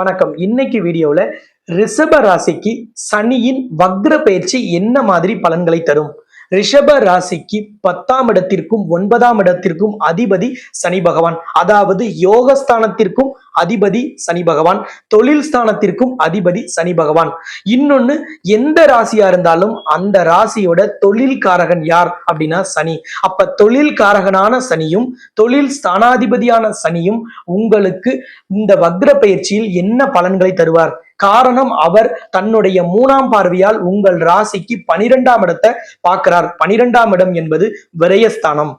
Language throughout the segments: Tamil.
வணக்கம். இன்னைக்கு வீடியோவில் ரிஷப ராசிக்கு சனியின் வக்ர பயிற்சி என்ன மாதிரி பலன்களை தரும்? ரிஷப ராசிக்கு பத்தாம் இடத்திற்கும் ஒன்பதாம் இடத்திற்கும் அதிபதி சனி பகவான். அதாவது யோகஸ்தானத்திற்கும் அதிபதி சனி பகவான். தொழில் ஸ்தானத்திற்கும் அதிபதி சனி பகவான். இன்னொன்னு எந்த ராசியா இருந்தாலும் அந்த ராசியோட தொழில் காரகன் யார் அப்படின்னா சனி. அப்ப தொழில் காரகனான சனியும் தொழில் ஸ்தானாதிபதியான சனியும் உங்களுக்கு இந்த வக்ர பயிற்சியில் என்ன பலன்களை தருவார்? காரணம் அவர் தன்னுடைய மூணாம் பார்வையால் உங்கள் ராசிக்கு பனிரெண்டாம் இடத்தை பார்க்கிறார். பனிரெண்டாம் இடம் என்பது விரயஸ்தானம்.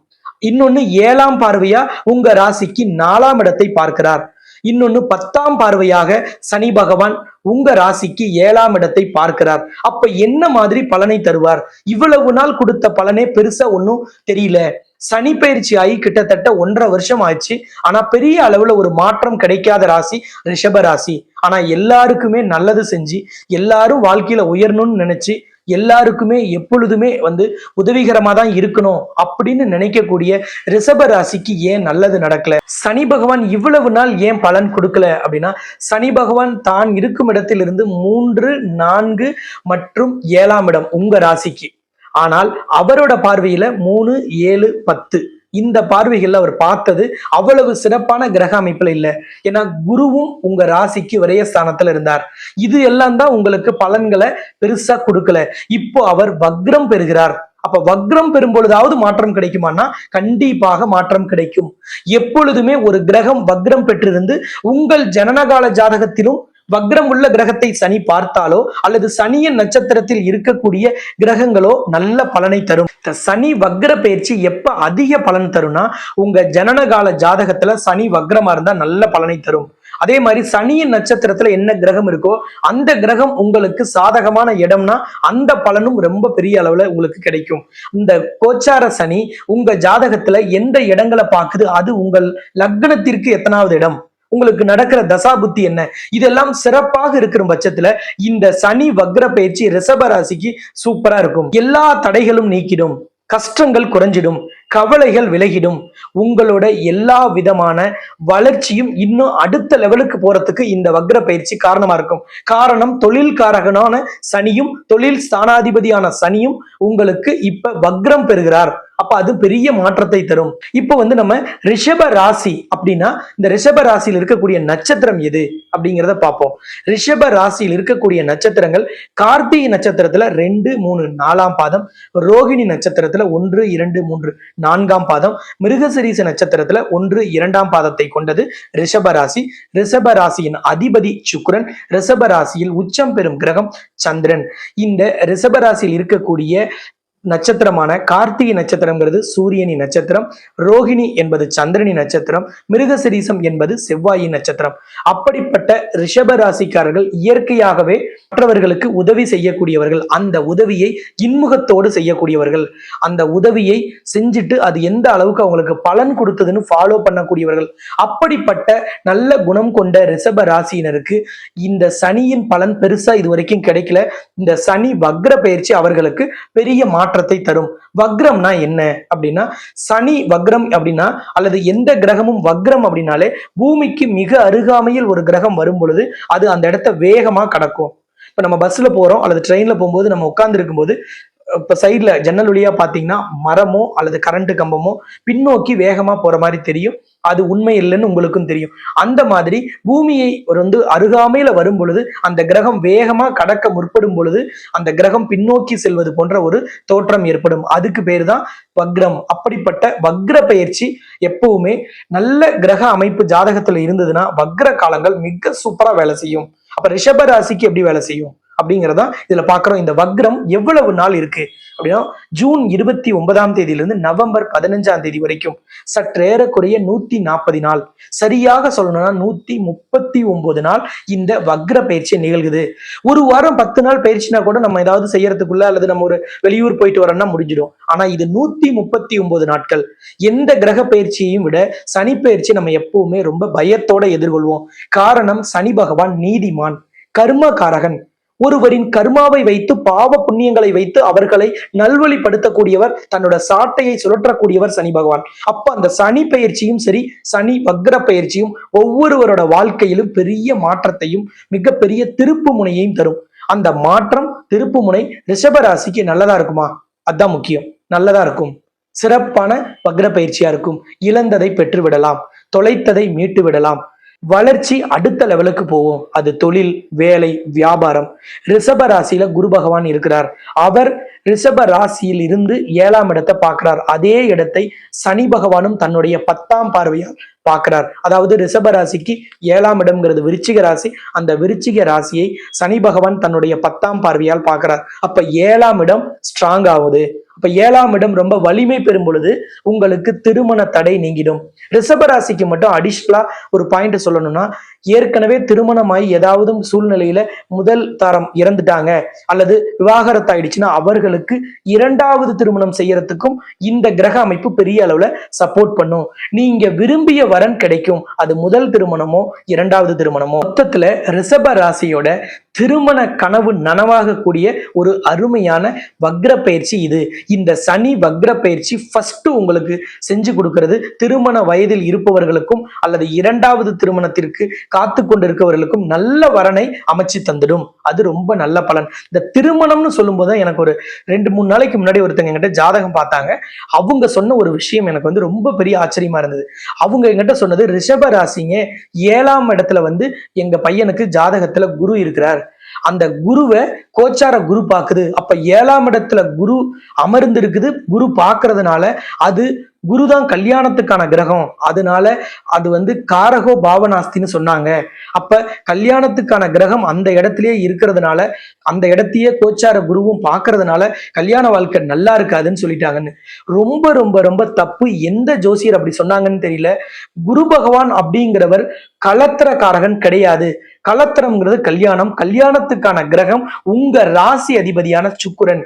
இன்னொன்னு ஏழாம் பார்வையா உங்க ராசிக்கு நாலாம் இடத்தை பார்க்கிறார். இன்னொன்னு பத்தாம் பார்வையாக சனி பகவான் உங்க ராசிக்கு ஏழாம் இடத்தை பார்க்கிறார். அப்ப என்ன மாதிரி பலனை தருவார்? இவ்வளவு நாள் கொடுத்த பலனே பெருசா ஒன்னும் தெரியல. சனி பயிற்சி ஆகி கிட்டத்தட்ட ஒன்றரை வருஷம் ஆயிடுச்சு ஆனா பெரிய அளவுல ஒரு மாற்றம் கிடைக்காத ராசி ரிஷப ராசி. ஆனா எல்லாருக்குமே நல்லது செஞ்சு எல்லாரும் வாழ்க்கையில உயரணும்னு நினைச்சு எல்லாருக்குமே எப்பொழுதுமே வந்து உதவிகரமா தான் இருக்கணும் அப்படின்னு நினைக்கக்கூடிய ரிஷப ராசிக்கு ஏன் நல்லது நடக்கல? சனி பகவான் இவ்வளவு நாள் ஏன் பலன் கொடுக்கல அப்படின்னா சனி பகவான் தான் இருக்கும் இடத்திலிருந்து மூன்று நான்கு மற்றும் ஏழாம் இடம் உங்க ராசிக்கு. ஆனால் அவரோட பார்வையில மூணு ஏழு பத்து. இந்த பார்வைகள்ல அவர் பார்த்தது அவ்வளவு சிறப்பான கிரக அமைப்புல இல்லை. ஏன்னா குருவும் உங்க ராசிக்கு விரயஸ்தானத்துல இருந்தார். இது எல்லாம் தான் உங்களுக்கு பலன்களை பெருசா கொடுக்கல. இப்போ அவர் வக்ரம் பெறுகிறார். அப்ப வக்ரம் பெறும் பொழுதாவது மாற்றம் கிடைக்குமானா கண்டிப்பாக மாற்றம் கிடைக்கும். எப்பொழுதுமே ஒரு கிரகம் வக்ரம் பெற்றிருந்து உங்கள் ஜனனகால ஜாதகத்திலும் வக்ரம் உள்ள கிரகத்தை சனி பார்த்தாலோ அல்லது சனியின் நட்சத்திரத்தில் இருக்கக்கூடிய கிரகங்களோ நல்ல பலனை தரும். இந்த சனி வக்ர பயிற்சி எப்ப அதிக பலன் தரும்னா உங்க ஜனனகால ஜாதகத்துல சனி வக்ரமா இருந்தா நல்ல பலனை தரும். அதே மாதிரி சனியின் நட்சத்திரத்துல என்ன கிரகம் இருக்கோ அந்த கிரகம் உங்களுக்கு சாதகமான இடம்னா அந்த பலனும் ரொம்ப பெரிய அளவுல உங்களுக்கு கிடைக்கும். இந்த கோச்சார சனி உங்க ஜாதகத்துல எந்த இடங்களை பார்க்குது? அது உங்கள் லக்னத்திற்கு எத்தனாவது இடம்? உங்களுக்கு நடக்கிற தசா புத்தி என்ன? இதெல்லாம் சிறப்பாக இருக்கிற பட்சத்துல இந்த சனி வக்ர பயிற்சி ரிஷப ராசிக்கு சூப்பரா இருக்கும். எல்லா தடைகளும் நீக்கிடும். கஷ்டங்கள் குறைஞ்சிடும். கவலைகள் விலகிடும். உங்களோட எல்லா விதமான வளர்ச்சியும் இன்னும் அடுத்த லெவலுக்கு போறதுக்கு இந்த வக்ர பயிற்சி காரணமா இருக்கும். காரணம் தொழில்காரகனான சனியும் தொழில் ஸ்தானாதிபதியான சனியும் உங்களுக்கு இப்ப வக்ரம் பெறுகிறார். அப்ப அது பெரிய மாற்றத்தை தரும். இப்போ வந்து நம்ம ரிஷப ராசி அப்படின்னா இந்த ரிஷப ராசியில் இருக்கக்கூடிய நட்சத்திரம் எது அப்படிங்கிறத பார்ப்போம். ரிஷப ராசியில் இருக்கக்கூடிய நட்சத்திரங்கள் கார்த்திகை நட்சத்திரத்துல ரெண்டு மூணு நாலாம் பாதம் ரோகிணி நட்சத்திரத்துல ஒன்று இரண்டு மூன்று நான்காம் பாதம் மிருகசிரீச நட்சத்திரத்துல ஒன்று இரண்டாம் பாதத்தை கொண்டது ரிஷப ராசி. ரிஷப ராசியின் அதிபதி சுக்ரன் ரிஷப ராசியில் உச்சம் பெறும் கிரகம் சந்திரன். இந்த ரிஷப ராசியில் இருக்கக்கூடிய நட்சத்திரமான கார்த்திகை நட்சத்திரம்ங்கிறது சூரியனி நட்சத்திரம் ரோகிணி என்பது சந்திரனி நட்சத்திரம் மிருகசிரீசம் என்பது செவ்வாயின் நட்சத்திரம். அப்படிப்பட்ட ரிஷப ராசிக்காரர்கள் இயற்கையாகவே மற்றவர்களுக்கு உதவி செய்யக்கூடியவர்கள் அந்த உதவியை இன்முகத்தோடு செய்யக்கூடியவர்கள். அந்த உதவியை செஞ்சுட்டு அது எந்த அளவுக்கு அவங்களுக்கு பலன் கொடுத்ததுன்னு ஃபாலோ பண்ணக்கூடியவர்கள். அப்படிப்பட்ட நல்ல குணம் கொண்ட ரிஷப ராசியினருக்கு இந்த சனியின் பலன் பெருசா இது வரைக்கும் கிடைக்கல. இந்த சனி வக்ர பயிற்சி அவர்களுக்கு பெரிய மாற்றத்தை தரும். வக்ரம்னா என்ன? அப்படின்னா சனி வக்ரம் அப்படின்னா அல்லது எந்த கிரகமும் வக்ரம் அப்படின்னாலே பூமிக்கு மிக அருகாமையில் ஒரு கிரகம் வரும் பொழுது அது அந்த இடத்த வேகமா கடக்கும். இப்ப நம்ம பஸ்ல போறோம் அல்லது ட்ரெயின்ல போகும்போது நம்ம உட்கார்ந்து இருக்கும்போது இப்போ சைடில் ஜன்னல் வழியாக பார்த்தீங்கன்னா மரமோ அல்லது கரண்ட் கம்பமோ பின்னோக்கி வேகமாக போகிற மாதிரி தெரியும். அது உண்மை இல்லைன்னு உங்களுக்கும் தெரியும். அந்த மாதிரி பூமியை வந்து அருகாமையில வரும் பொழுது அந்த கிரகம் வேகமா கடக்க முற்படும் பொழுது அந்த கிரகம் பின்னோக்கி செல்வது போன்ற ஒரு தோற்றம் ஏற்படும். அதுக்கு பேர் தான் வக்ரம். அப்படிப்பட்ட வக்ர பயிற்சி எப்பவுமே நல்ல கிரக அமைப்பு ஜாதகத்துல இருந்ததுன்னா வக்ர காலங்கள் மிக சூப்பரா வேலை செய்யும். அப்ப ரிஷப ராசிக்கு எப்படி வேலை செய்யும்? அப்படிங்கிறதா இதுல பாக்குறோம். இந்த வக்ரம் எவ்வளவு நாள் இருக்கு? அப்படின்னா ஜூன் இருபத்தி ஒன்பதாம் தேதியிலிருந்து நவம்பர் பதினஞ்சாம் தேதி வரைக்கும். சற்றேறக்குறைய நூத்தி நாற்பது நாள். சரியாக சொல்லணும்னா நூத்தி முப்பத்தி ஒன்பது நாள் இந்த வக்ர பயிற்சி நிகழ்குது. ஒரு வாரம் பத்து நாள் பயிற்சினா கூட நம்ம ஏதாவது செய்யறதுக்குள்ள அல்லது நம்ம ஒரு வெளியூர் போயிட்டு வரோம்னா முடிஞ்சிடும். ஆனா இது நூத்தி முப்பத்தி ஒன்பது நாட்கள். எந்த கிரக பயிற்சியையும் விட சனி பயிற்சி நம்ம எப்பவுமே ரொம்ப பயத்தோட எதிர்கொள்வோம். காரணம் சனி பகவான் நீதிமான் கர்மகாரகன் ஒருவரின் கர்மாவை வைத்து பாவ புண்ணியங்களை வைத்து அவர்களை நல்வழிப்படுத்தக்கூடியவர் தன்னோட சாட்டையை சுழற்றக்கூடியவர் சனி பகவான். அப்ப அந்த சனி பயிற்சியும் சரி சனி வக்ர பயிற்சியும் ஒவ்வொருவரோட வாழ்க்கையிலும் பெரிய மாற்றத்தையும் மிகப்பெரிய திருப்பு முனையையும் தரும். அந்த மாற்றம் திருப்பு முனை ரிஷபராசிக்கு நல்லதா இருக்குமா? அதான் முக்கியம். நல்லதா இருக்கும். சிறப்பான வக்ர பயிற்சியா இருக்கும். இழந்ததை பெற்று விடலாம் தொலைத்ததை மீட்டு விடலாம் வளர்ச்சி அடுத்த லெவலுக்கு போவோம் அது தொழில் வேலை வியாபாரம். ரிஷப ராசியில குரு பகவான் இருக்கிறார். அவர் ரிஷப ராசியில் இருந்து ஏழாம் இடத்தை பார்க்கிறார். அதே இடத்தை சனி பகவானும் தன்னுடைய பத்தாம் பார்வையால் பார்க்கிறார். அதாவது ரிஷப ராசிக்கு ஏழாம் இடம்ங்கிறது விருச்சிக ராசி. அந்த விருச்சிக ராசியை சனி பகவான் தன்னுடைய பத்தாம் பார்வையால் பார்க்கிறார். அப்ப ஏழாம் இடம் ஸ்ட்ராங் ஆகுது. அப்ப ஏழாம் இடம் ரொம்ப வலிமை பெறும் பொழுது உங்களுக்கு திருமண தடை நீங்கிடும். ரிஷப ராசிக்கு மட்டும் அடிஷ்னலா ஒரு பாயிண்ட் சொல்லணும்னா ஏற்கனவே திருமணமாய் ஏதாவது சூழ்நிலையில முதல் தரம் இறந்துட்டாங்க. அல்லது விவாகரத்து ஆயிடுச்சுன்னா அவர்களுக்கு இரண்டாவது திருமணம் செய்யறதுக்கும் இந்த கிரக அமைப்பு பெரிய அளவுல சப்போர்ட் பண்ணும். நீங்க விரும்பிய வரன் கிடைக்கும். அது முதல் திருமணமோ இரண்டாவது திருமணமோ? மொத்தத்துல ரிஷப ராசியோட திருமண கனவு நனவாகக்கூடிய ஒரு அருமையான வக்ர பயிற்சி இது. இந்த சனி வக்ர பயிற்சி ஃபர்ஸ்ட் உங்களுக்கு செஞ்சு கொடுக்கிறது. திருமண வயதில் இருப்பவர்களுக்கும் அல்லது இரண்டாவது திருமணத்திற்கு காத்து கொண்டிருக்கவர்களுக்கும் நல்ல வரனை அமைச்சு தந்துடும். அது ரொம்ப நல்ல பலன். இந்த திருமணம்னு சொல்லும்போது எனக்கு ஒரு ரெண்டு மூணு நாளைக்கு முன்னாடி ஒருத்தங்க என்கிட்ட ஜாதகம் பார்த்தாங்க. அவங்க சொன்ன ஒரு விஷயம் எனக்கு வந்து ரொம்ப பெரிய ஆச்சரியமா இருந்தது. அவங்க என்கிட்ட சொன்னது ரிஷப ராசிங்க ஏழாம் இடத்துல வந்து எங்க பையனுக்கு ஜாதகத்துல குரு இருக்கிறார். அந்த குருவை கோச்சார குரு பார்க்குது. அப்ப ஏழாம் இடத்துல குரு அமர்ந்திருக்குது. குரு பார்க்கறதுனால அது குரு தான் கல்யாணத்துக்கான கிரகம். அதனால அது வந்து காரகோ பாவனாஸ்தின்னு சொன்னாங்க. அப்ப கல்யாணத்துக்கான கிரகம் அந்த இடத்திலேயே இருக்கிறதுனால அந்த இடத்தையே கோச்சார குருவும் பார்க்கறதுனால கல்யாண வாழ்க்கை நல்லா இருக்காதுன்னு சொல்லிட்டாங்கன்னு. ரொம்ப ரொம்ப ரொம்ப தப்பு. எந்த ஜோசியர் அப்படி சொன்னாங்கன்னு தெரியல. குரு பகவான் அப்படிங்கிறவர் கலத்திரக்காரகன் கிடையாது. கலத்திரம்ங்கிறது கல்யாணம். கல்யாணத்துக்கான கிரகம் உங்க ராசி அதிபதியான சுக்குரன்.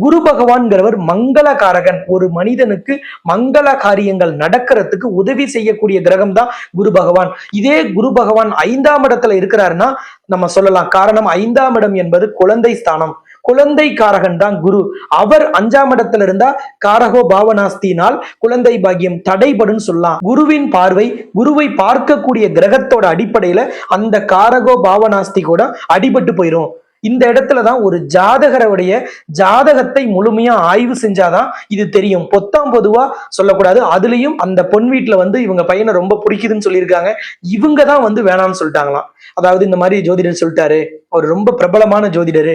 குரு பகவான்கிறவர் மங்களகாரகன். ஒரு மனிதனுக்கு மங்கள காரியங்கள் நடக்கிறதுக்கு உதவி செய்யக்கூடிய கிரகம் தான் குரு பகவான். இதே குரு பகவான் ஐந்தாம் இடத்துல இருக்கிறாருன்னா நம்ம சொல்லலாம். காரணம் ஐந்தாம் இடம் என்பது குழந்தை ஸ்தானம். குழந்தை காரகன் தான் குரு. அவர் அஞ்சாம் இடத்துல இருந்தா காரகோ பாவனாஸ்தினால் குழந்தை பாக்கியம் தடைபடும் சொல்லலாம். குருவின் பார்வை குருவை பார்க்கக்கூடிய கிரகத்தோட அடிப்படையில அந்த காரகோ பாவனாஸ்தி கூட அடிபட்டு போயிரும். இந்த இடத்துல தான் ஒரு ஜாதகருடைய ஜாதகத்தை முழுமையா ஆய்வு செஞ்சாதான் இது தெரியும். பொத்தாம் பொதுவா சொல்லக்கூடாது. அதுலயும் அந்த பொன் வீட்டுல வந்து இவங்க பையனை ரொம்ப பிடிக்குதுன்னு சொல்லியிருக்காங்க. இவங்க தான் வந்து வேணாம்னு சொல்லிட்டாங்களாம். அதாவது இந்த மாதிரி ஜோதிடர் சொல்லிட்டாரு. அவர் ரொம்ப பிரபலமான ஜோதிடரு.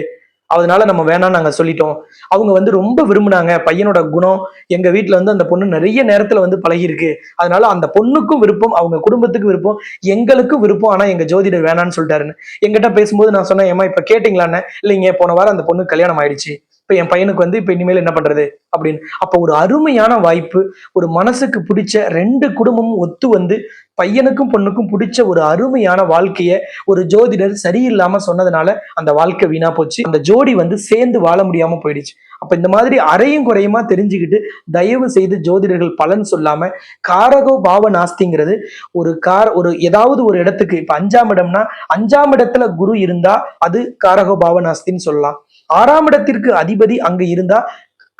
அதனால நம்ம வேணாம்னு நாங்க சொல்லிட்டோம். அவங்க வந்து ரொம்ப விரும்பினாங்க. பையனோட குணம் எங்க வீட்டுல வந்து அந்த பொண்ணு நிறைய நேரத்துல வந்து பழகிருக்கு அதனால அந்த பொண்ணுக்கும் விருப்பம் அவங்க குடும்பத்துக்கு விருப்பம் எங்களுக்கும் விருப்பம். ஆனா எங்க ஜோதிடர் வேணான்னு சொல்லிட்டாருன்னு. எங்கிட்ட பேசும்போது நான் சொன்னேன் ஏமா இப்ப கேட்டீங்களான்னு? இல்லைங்க போன வாரம் அந்த பொண்ணு கல்யாணம் ஆயிடுச்சு. இப்ப என் பையனுக்கு வந்து இப்ப இனிமேல் என்ன பண்றது? அப்படின்னு. அப்ப ஒரு அருமையான வாய்ப்பு ஒரு மனசுக்கு பிடிச்ச ரெண்டு குடும்பமும் ஒத்து வந்து பையனுக்கும் பொண்ணுக்கும் பிடிச்ச ஒரு அருமையான வாழ்க்கைய ஒரு ஜோதிடர் சரியில்லாம சொன்னதுனால அந்த வாழ்க்கை வீணா போச்சு. அந்த ஜோடி வந்து சேர்ந்து வாழ முடியாம போயிடுச்சு. அப்ப இந்த மாதிரி அறையும் குறையுமா தெரிஞ்சுக்கிட்டு தயவு செய்து ஜோதிடர்கள் பலன் சொல்லாம காரகோ பாவ நாஸ்திங்கிறது ஒரு கார் ஒரு ஏதாவது ஒரு இடத்துக்கு இப்ப அஞ்சாம் இடம்னா அஞ்சாம் இடத்துல குரு இருந்தா அது காரகோ பாவ நாஸ்தின்னு சொல்லலாம். ஆறாம் இடத்திற்கு அதிபதி அங்க இருந்தா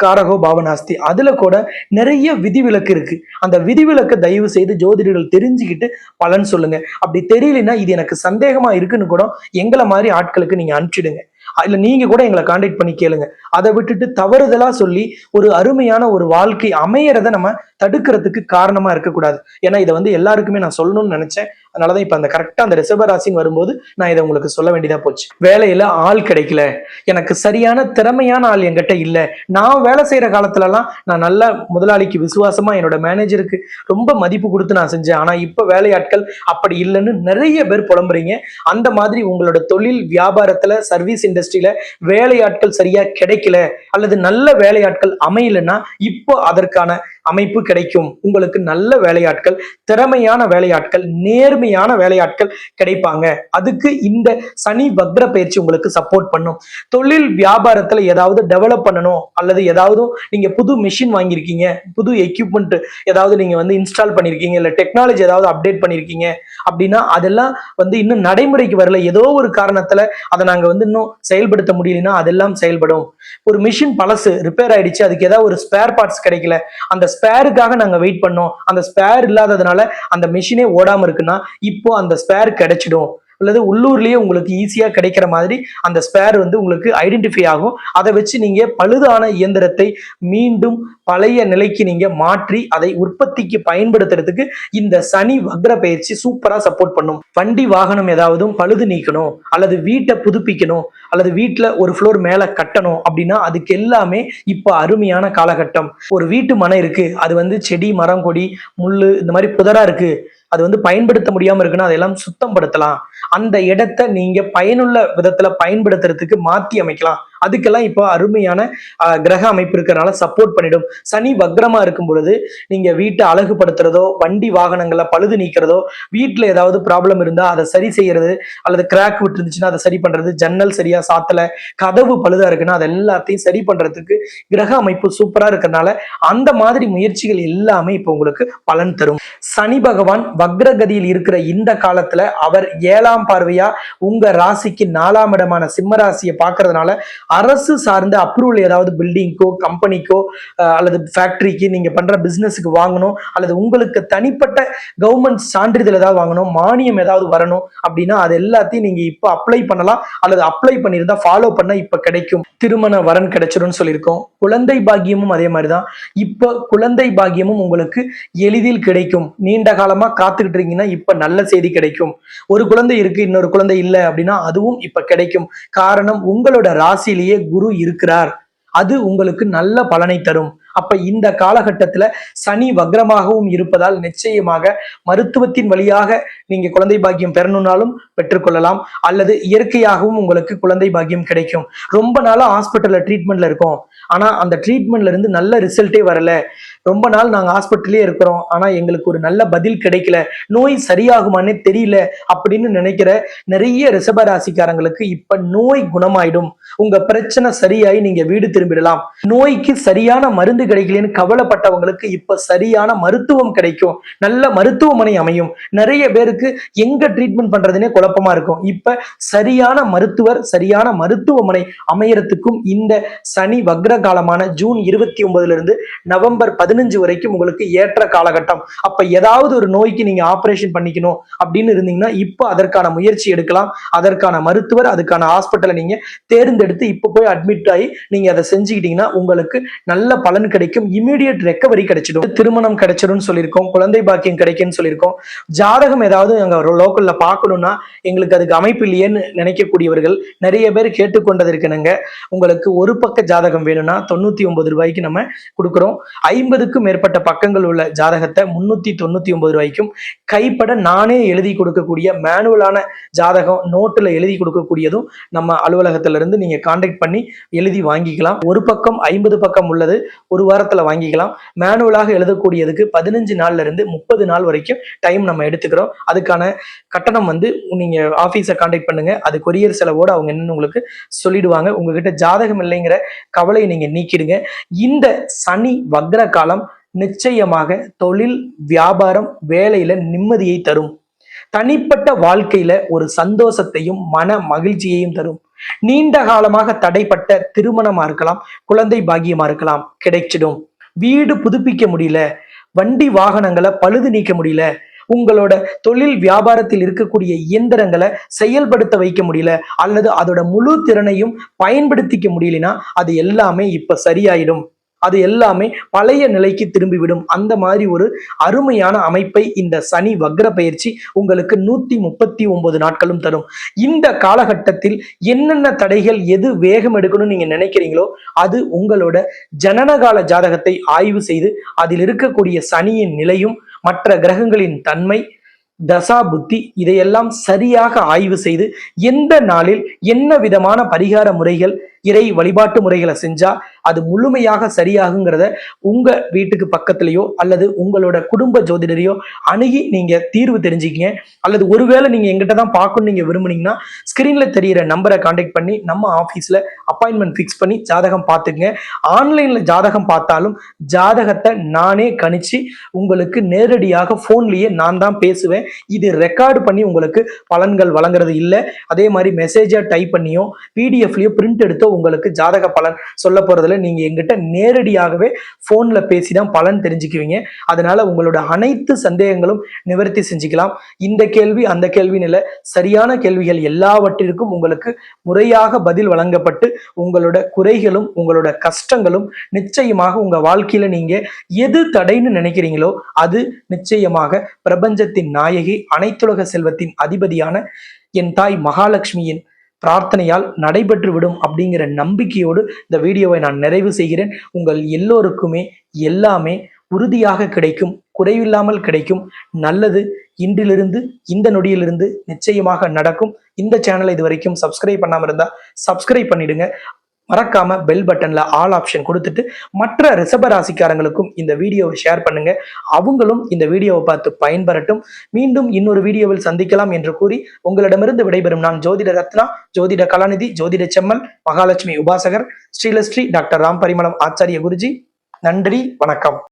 காரகோ பாவனாஸ்தி அதுல கூட நிறைய விதிவிலக்கு இருக்கு. அந்த விதிவிலக்கை தயவு செய்து ஜோதிடர்கள் தெரிஞ்சுக்கிட்டு பலன் சொல்லுங்க. அப்படி தெரியலன்னா இது எனக்கு சந்தேகமா இருக்குன்னு கூட எங்களை மாதிரி ஆட்களுக்கு நீங்க அனுப்பிச்சிடுங்க. இல்ல நீங்க கூட எங்களை காண்டாக்ட் பண்ணி கேளுங்க. அதை விட்டுட்டு தவறுதலா சொல்லி ஒரு அருமையான ஒரு வாழ்க்கை அமையறத நம்ம தடுக்கிறதுக்கு காரணமா இருக்கக்கூடாது. ஏன்னா இதை வந்து எல்லாருக்குமே நான் சொல்லணும்னு நினைச்சேன். அதனாலதான் இப்ப அந்த கரெக்டா அந்த ரிசர்வ ராசின்னு வரும்போது நான் இதை உங்களுக்கு சொல்ல வேண்டியதா போச்சு. வேலையில ஆள் கிடைக்கல. எனக்கு சரியான திறமையான ஆள் என்கிட்ட இல்ல. நான் வேலை செய்யற காலத்துல எல்லாம் நான் நல்ல முதலாளிக்கு விசுவாசமா என்னோட மேனேஜருக்கு ரொம்ப மதிப்பு கொடுத்து நான் செஞ்சேன். ஆனா இப்ப வேலையாட்கள் அப்படி இல்லைன்னு நிறைய பேர் புலம்புறீங்க. அந்த மாதிரி உங்களோட தொழில் வியாபாரத்துல சர்வீஸ் இண்டஸ்ட்ரியில வேலையாட்கள் சரியா கிடைக்கல அல்லது நல்ல வேலையாட்கள் அமையலன்னா இப்போ அதற்கான அமைப்பு கிடைக்கும். உங்களுக்கு நல்ல வேலையாட்கள் திறமையான வேலையாட்கள் நேர் நேர்மையான வேலையாட்கள் கிடைப்பாங்க. அதுக்கு இந்த சனி வக்ர பயிற்சி உங்களுக்கு சப்போர்ட் பண்ணும். தொழில் வியாபாரத்துல ஏதாவது டெவலப் பண்ணணும் அல்லது ஏதாவது நீங்க புது மிஷின் வாங்கியிருக்கீங்க புது எக்யூப்மெண்ட் ஏதாவது நீங்க வந்து இன்ஸ்டால் பண்ணிருக்கீங்க இல்ல டெக்னாலஜி ஏதாவது அப்டேட் பண்ணிருக்கீங்க அப்படின்னா அதெல்லாம் வந்து இன்னும் நடைமுறைக்கு வரல. ஏதோ ஒரு காரணத்துல அதை நாங்க வந்து இன்னும் செயல்படுத்த முடியலன்னா அதெல்லாம் செயல்படும். ஒரு மிஷின் பழசு ரிப்பேர் ஆயிடுச்சு அதுக்கு ஏதாவது ஒரு ஸ்பேர் பார்ட்ஸ் கிடைக்கல. அந்த ஸ்பேருக்காக நாங்க வெயிட் பண்ணோம். அந்த ஸ்பேர் இல்லாததுனால அந்த மிஷினே ஓடாம இருக்குன்னா இப்போ அந்த ஸ்பேர் கிடைச்சிடும். அல்லது உள்ளூர்லயே உங்களுக்கு ஈஸியா கிடைக்கிற மாதிரி அந்த ஸ்பேர் வந்து உங்களுக்கு ஐடென்டிஃபை ஆகும். அதை வச்சு நீங்க பழுதான இயந்திரத்தை மீண்டும் பழைய நிலைக்கு நீங்க மாற்றி அதை உற்பத்திக்கு பயன்படுத்துறதுக்கு இந்த சனி வக்ர பயிற்சி சூப்பரா சப்போர்ட் பண்ணும். வண்டி வாகனம் ஏதாவது பழுது நீக்கணும் அல்லது வீட்டை புதுப்பிக்கணும் அல்லது வீட்டில் ஒரு ஃப்ளோர் மேலே கட்டணும் அப்படின்னா அதுக்கு எல்லாமே இப்போ அருமையான காலகட்டம். ஒரு வீட்டு மனை இருக்கு அது வந்து செடி மரம் கொடி முள் இந்த மாதிரி புதரா இருக்கு. அது வந்து பயன்படுத்த முடியாம இருக்குன்னா அதெல்லாம் சுத்தம் படுத்தலாம். அந்த இடத்த நீங்க பயனுள்ள விதத்துல பயன்படுத்துறதுக்கு மாத்தி அமைக்கலாம். அதுக்கெல்லாம் இப்போ அருமையான கிரக அமைப்பு இருக்கிறனால சப்போர்ட் பண்ணிடும். சனி வக்ரமா இருக்கும் பொழுது நீங்க வீட்டை அழகுபடுத்துறதோ வண்டி வாகனங்களை பழுது நீக்கிறதோ வீட்டில் ஏதாவது ப்ராப்ளம் இருந்தா அதை சரி செய்யறது அல்லது கிராக் விட்டு இருந்துச்சுன்னா அதை சரி பண்றது ஜன்னல் சரியா சாத்தல கதவு பழுதா இருக்குன்னா அது எல்லாத்தையும் சரி பண்றதுக்கு கிரக அமைப்பு சூப்பரா இருக்கிறதுனால அந்த மாதிரி முயற்சிகள் எல்லாமே இப்போ உங்களுக்கு பலன் தரும். சனி பகவான் வக்ரகதியில் இருக்கிற இந்த காலத்துல அவர் ஏழாம் பார்வையா உங்க ராசிக்கு நாலாம் இடமான சிம்ம ராசியை பார்க்கறதுனால அரசு சார்ந்த அப்ரூவல் ஏதாவது பில்டிங்க்கோ கம்பெனிக்கோ அல்லது ஃபேக்டரிக்கு நீங்க பண்ற பிஸ்னஸுக்கு வாங்கணும் அல்லது உங்களுக்கு தனிப்பட்ட கவர்மெண்ட் சான்றிதழ் ஏதாவது வாங்கணும் மானியம் ஏதாவது வரணும் அப்படின்னா அது எல்லாத்தையும் நீங்க இப்போ அப்ளை பண்ணலாம். அல்லது அப்ளை பண்ணியிருந்தா ஃபாலோ பண்ண இப்ப கிடைக்கும். திருமண வரன் கிடைச்சிரும்னு சொல்லியிருக்கோம். குழந்தை பாக்கியமும் அதே மாதிரிதான். இப்போ குழந்தை பாக்கியமும் உங்களுக்கு எளிதில் கிடைக்கும். நீண்ட காலமா காத்துக்கிட்டு இருக்கீங்கன்னா இப்ப நல்ல செய்தி கிடைக்கும். ஒரு குழந்தை இருக்கு இன்னொரு குழந்தை இல்லை அப்படின்னா அதுவும் இப்ப கிடைக்கும். காரணம் உங்களோட ராசியிலேயே குரு இருக்கிறார். அது உங்களுக்கு நல்ல பலனை தரும். அப்ப இந்த காலகட்டத்துல சனி வக்ரமாகவும் இருப்பதால் நிச்சயமாக மருத்துவத்தின் வழியாக நீங்க குழந்தை பாக்கியம் பெறணும்னாலும் பெற்றுக்கொள்ளலாம். அல்லது இயற்கையாகவும் உங்களுக்கு குழந்தை பாக்கியம் கிடைக்கும். ரொம்ப நாளா ஹாஸ்பிட்டல்ல ட்ரீட்மெண்ட்ல இருக்கும். ஆனா அந்த ட்ரீட்மெண்ட்ல இருந்து நல்ல ரிசல்ட்டே வரல. ரொம்ப நாள் நாங்க ஹாஸ்பிட்டல்லே இருக்கிறோம். ஆனா எங்களுக்கு ஒரு நல்ல பதில் கிடைக்கல. நோய் சரியாகுமானே தெரியல அப்படின்னு நினைக்கிற நிறைய ரிசப ராசிக்காரங்களுக்கு இப்ப நோய் குணமாயிடும். உங்க பிரச்சனை சரியாயி நீங்க வீடு திரும்பிடலாம். நோய்க்கு சரியான மருந்து கிடைக்கலன்னு கவலைப்பட்டவங்களுக்கு இப்ப சரியான மருத்துவம் கிடைக்கும். நல்ல மருத்துவமனை அமையும். நிறைய பேருக்கு எங்க ட்ரீட்மெண்ட் பண்றதுனே குழப்பமா இருக்கும். இப்ப சரியான மருத்துவர் சரியான மருத்துவமனை அமையறதுக்கும் இந்த சனி வக்ர காலமான ஜூன் இருபத்தி ஒன்பதுல இருந்து நவம்பர் பதினஞ்சு வரைக்கும் உங்களுக்கு ஏற்ற காலகட்டம். அப்ப ஏதாவது ஒரு நோய்க்கு நீங்க ஆபரேஷன் பண்ணிக்கணும் அப்படின்னு இருந்தீங்கன்னா இப்போ அதற்கான முயற்சி எடுக்கலாம். அதற்கான மருத்துவர் அதுக்கான ஹாஸ்பிட்டலை நீங்க தேர்ந்தெடுத்து இப்போ போய் அட்மிட் ஆகி நீங்க அதை செஞ்சுக்கிட்டீங்கன்னா உங்களுக்கு நல்ல பலன் பலன் கிடைக்கும் இமீடியட் ரெக்கவரி கிடைச்சிடும். திருமணம் கிடைச்சிடும் சொல்லியிருக்கோம் குழந்தை பாக்கியம் கிடைக்கும்னு சொல்லியிருக்கோம். ஜாதகம் ஏதாவது அங்க லோக்கல்ல பார்க்கணும்னா எங்களுக்கு அதுக்கு அமைப்பு இல்லையேன்னு நினைக்கக்கூடியவர்கள் நிறைய பேர் கேட்டுக்கொண்டது இருக்கணுங்க உங்களுக்கு ஒரு பக்க ஜாதகம் வேணும்னா தொண்ணூத்தி ஒன்பது ரூபாய்க்கு நம்ம கொடுக்குறோம். ஐம்பதுக்கும் மேற்பட்ட பக்கங்கள் உள்ள ஜாதகத்தை முன்னூத்தி தொண்ணூத்தி ஒன்பது ரூபாய்க்கும் கைப்பட நானே எழுதி கொடுக்கக்கூடிய மேனுவலான ஜாதகம் நோட்டுல எழுதி கொடுக்கக்கூடியதும் நம்ம அலுவலகத்திலிருந்து நீங்க கான்டாக்ட் பண்ணி எழுதி வாங்கிக்கலாம். ஒரு பக்கம் ஐம்பது பக்கம் உள்ளது ஒரு ஒரு வாரத்துல வாங்கிக்கலாம். மேனுவலாக எழுதக்கூடியதுக்கு பதினஞ்சு நாள்ல இருந்து முப்பது நாள் வரைக்கும் டைம் நம்ம எடுத்துக்கிறோம். அதுக்கான கட்டணம் வந்து நீங்க ஆஃபீஸை கான்டாக்ட் பண்ணுங்க. அது கொரியர் செலவோடு அவங்க என்னன்னு உங்களுக்கு சொல்லிடுவாங்க. உங்ககிட்ட ஜாதகம் இல்லைங்கிற கவலையை நீங்க நீக்கிடுங்க. இந்த சனி வக்ர காலம் நிச்சயமாக தொழில் வியாபாரம் வேலையில நிம்மதியை தரும். தனிப்பட்ட வாழ்க்கையில ஒரு சந்தோஷத்தையும் மன மகிழ்ச்சியையும் தரும். நீண்ட காலமாக தடைப்பட்ட திருமணமா இருக்கலாம் குழந்தை பாகியமா இருக்கலாம் கிடைச்சிடும். வீடு புதுப்பிக்க முடியல வண்டி வாகனங்களை பழுது நீக்க முடியல உங்களோட தொழில் வியாபாரத்தில் இருக்கக்கூடிய இயந்திரங்களை செயல்படுத்த வைக்க முடியல அல்லது அதோட முழு திறனையும் பயன்படுத்திக்க முடியலனா அது எல்லாமே இப்ப சரியாயிடும். அது எல்லாமே பழைய நிலைக்கு திரும்பிவிடும். அந்த மாதிரி ஒரு அருமையான அமைப்பை இந்த சனி வக்ர பயிற்சி உங்களுக்கு நூத்தி முப்பத்தி ஒன்பது நாட்களும் தரும். இந்த காலகட்டத்தில் என்னென்ன தடைகள் எது வேகம் எடுக்கணும்னு நீங்க நினைக்கிறீங்களோ அது உங்களோட ஜனனகால ஜாதகத்தை ஆய்வு செய்து அதில் இருக்கக்கூடிய சனியின் நிலையும் மற்ற கிரகங்களின் தன்மை தசா புத்தி இதையெல்லாம் சரியாக ஆய்வு செய்து எந்த நாளில் என்ன விதமான பரிகார முறைகள் இறை வழிபாட்டு முறைகளை செஞ்சா அது முழுமையாக சரியாகுங்கிறத உங்க வீட்டுக்கு பக்கத்துலயோ அல்லது உங்களோட குடும்ப ஜோதிடரையோ அணுகி நீங்க தீர்வு தெரிஞ்சுக்கிங்க. அல்லது ஒருவேளை நீங்க எங்கிட்ட தான் பார்க்கணும் நீங்க விரும்புனீங்கன்னா ஸ்கிரீன்ல தெரியிற நம்பரை காண்டாக்ட் பண்ணி நம்ம ஆஃபீஸ்ல அப்பாயின்மெண்ட் ஃபிக்ஸ் பண்ணி ஜாதகம் பார்த்துக்குங்க. ஆன்லைன்ல ஜாதகம் பார்த்தாலும் ஜாதகத்தை நானே கணிச்சு உங்களுக்கு நேரடியாக ஃபோன்லேயே நான் தான் பேசுவேன். இது ரெக்கார்டு பண்ணி உங்களுக்கு பலன்கள் வழங்குறது இல்லை. அதே மாதிரி மெசேஜாக டைப் பண்ணியோ பிடிஎஃப்லயோ பிரிண்ட் எடுத்தோ உங்களுக்கு ஜாதக பலன் சொல்ல போறதுல நீங்க எங்கிட்ட நேரடியாகவே ஃபோனில் பேசி தான் பலன் தெரிஞ்சுக்குவீங்க. அதனால உங்களோட அனைத்து சந்தேகங்களும் நிவர்த்தி செஞ்சுக்கலாம். இந்த கேள்வி அந்த கேள்வின்னு இல்லை சரியான கேள்விகள் எல்லாவற்றிற்கும் உங்களுக்கு முறையாக பதில் வழங்கப்பட்டு உங்களோட குறைகளும் உங்களோட கஷ்டங்களும் நிச்சயமாக உங்க வாழ்க்கையில நீங்க எது தடைன்னு நினைக்கிறீங்களோ அது நிச்சயமாக பிரபஞ்சத்தின் நாயகி அனைத்துலக செல்வத்தின் அதிபதியான என் தாய் மகாலட்சுமியின் பிரார்த்தனையால் நடைபெற்று விடும் அப்படிங்கிற நம்பிக்கையோடு இந்த வீடியோவை நான் நிறைவு செய்கிறேன். உங்கள் எல்லோருக்குமே எல்லாமே உறுதியாக கிடைக்கும் குறைவில்லாமல் கிடைக்கும் நல்லது இன்றிலிருந்து இந்த நொடியிலிருந்து நிச்சயமாக நடக்கும். இந்த சேனலை இது வரைக்கும் சப்ஸ்கிரைப் பண்ணாமல் இருந்தால் சப்ஸ்கிரைப் பண்ணிடுங்க. மறக்காம பெல் பட்டன்ல ஆல் ஆப்ஷன் கொடுத்துட்டு மற்ற ரிசப ராசிக்காரங்களுக்கும் இந்த வீடியோவை ஷேர் பண்ணுங்க. அவங்களும் இந்த வீடியோவை பார்த்து பயன்பெறட்டும். மீண்டும் இன்னொரு வீடியோவில் சந்திக்கலாம் என்று கூறி உங்களிடமிருந்து விடைபெறும் நான் ஜோதிட ரத்னா ஜோதிட கலாநிதி ஜோதிட செம்மல் மகாலட்சுமி உபாசகர் ஸ்ரீலஸ்ரீ டாக்டர் ராம் பரிமளம் ஆச்சாரிய குருஜி. நன்றி வணக்கம்.